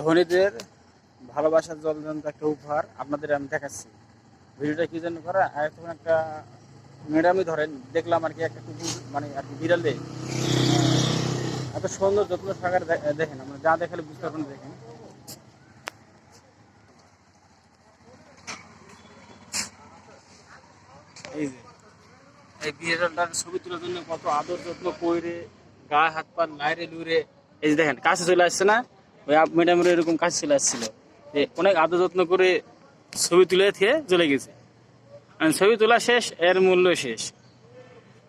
ধনীদের ভালোবাসার জলজন্ত একটা উপহার আপনাদের আমি দেখাচ্ছি। ভিডিওটা কি জন্য করা? আর তখন একটা ম্যাডামই ধরেন, দেখলাম আর কি একটা কুকুর মানে আর কি বিড়ালে এত সুন্দর যত্ন সহকারে দেখেন আমরা যা দেখালে বুঝতে পারবেন দেখেন। এই যে, এই বিড়ালটার ছবি তোলার জন্য কত আদর যত্ন কইরে গায়ে হাত পা লাইরে লুইরে এই যে দেখেন, কাছে চলে আসছে না? ওই আপ ম্যাডামের এরকম কাছে চলে আসছিল যে অনেক আদর যত্ন করে ছবি তুলে দিয়ে চলে গেছে। ছবি তোলা শেষ, এর মূল্য শেষ।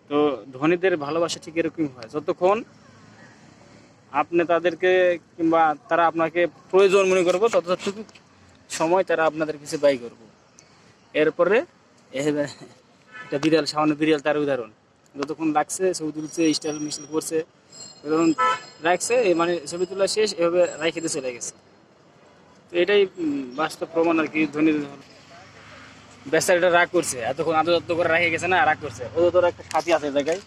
তো ধনীদের ভালোবাসা ঠিক এরকম হয়। যতক্ষণ আপনি তাদেরকে কিংবা তারা আপনাকে প্রয়োজন মনে করব, ততটুকু সময় তারা আপনাদের কিছু ব্যয় করব। এরপরে একটা বিড়াল, সামান্য বিড়াল তার উদাহরণ। যতক্ষণ লাগছে ছবি তুলছে স্টাইল মিস্টাইল করছে, যতক্ষণ রাখছে মানে ছবি তোলা শেষ, এভাবে রাখে দিয়ে চলে গেছে। তো এটাই বাস্তব প্রমাণ আর কি ধনী বেচার এটা রাগ করছে। এতক্ষণ আদর যত্ন করে রাখে গেছে না, রাগ করছে। ও তোর একটা সাথী আছে জায়গায়।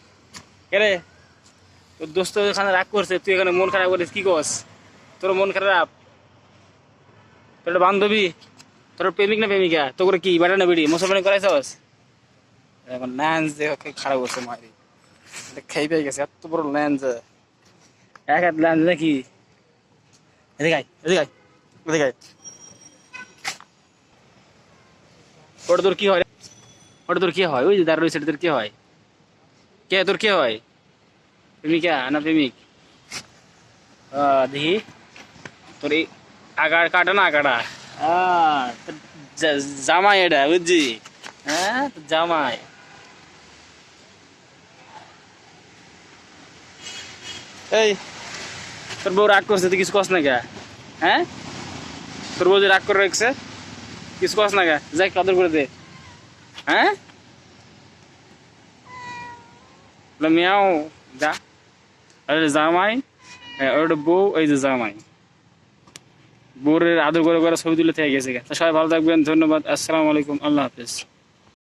কে রে? তোর দোস্ত এখানে রাগ করছে, তুই এখানে মন খারাপ করিস, কি কস? তোর মন খারাপ? তোর বান্ধবী, তোর প্রেমিক না প্রেমিকা? তোর কি বেটা না বেড়ি? মুসলমানি করাইছস? এখন ল্যান্স দেখে খারাপ করছে মারি। খাই পেয়ে গেছে এত বড় ল্যান্স এক হাত ল্যান্স নাকি এদিকে আয় এদিকে আয় এদিকে আয়। ওটা তোর কি হয়? ওটা তোর কি হয়? ওই যে ওই সাইডে তোর কি হয়? কে তোর কে হয়? প্রেমিকা না প্রেমিক? দেখি। তোর এই আগার কাটা না আহ, জামাই এটা বুঝছি হ্যাঁ জামাই। এই, তোর বউ রাগ করছে, তুই কিছু কস না গা। হ্যাঁ? তোর বউ যে রাগ করে রেখেছে, কিছু কস না গা। যাই কদর করে দে। হ্যাঁ? মিয়াও যা। আরে জামাই ওটা বউ, এই যে জামাই। বউরের আদর করে করে ছবি তুলে থেকে গেছে সবাই ভালো থাকবেন, ধন্যবাদ, আসসালামু আলাইকুম, আল্লাহ হাফিজ।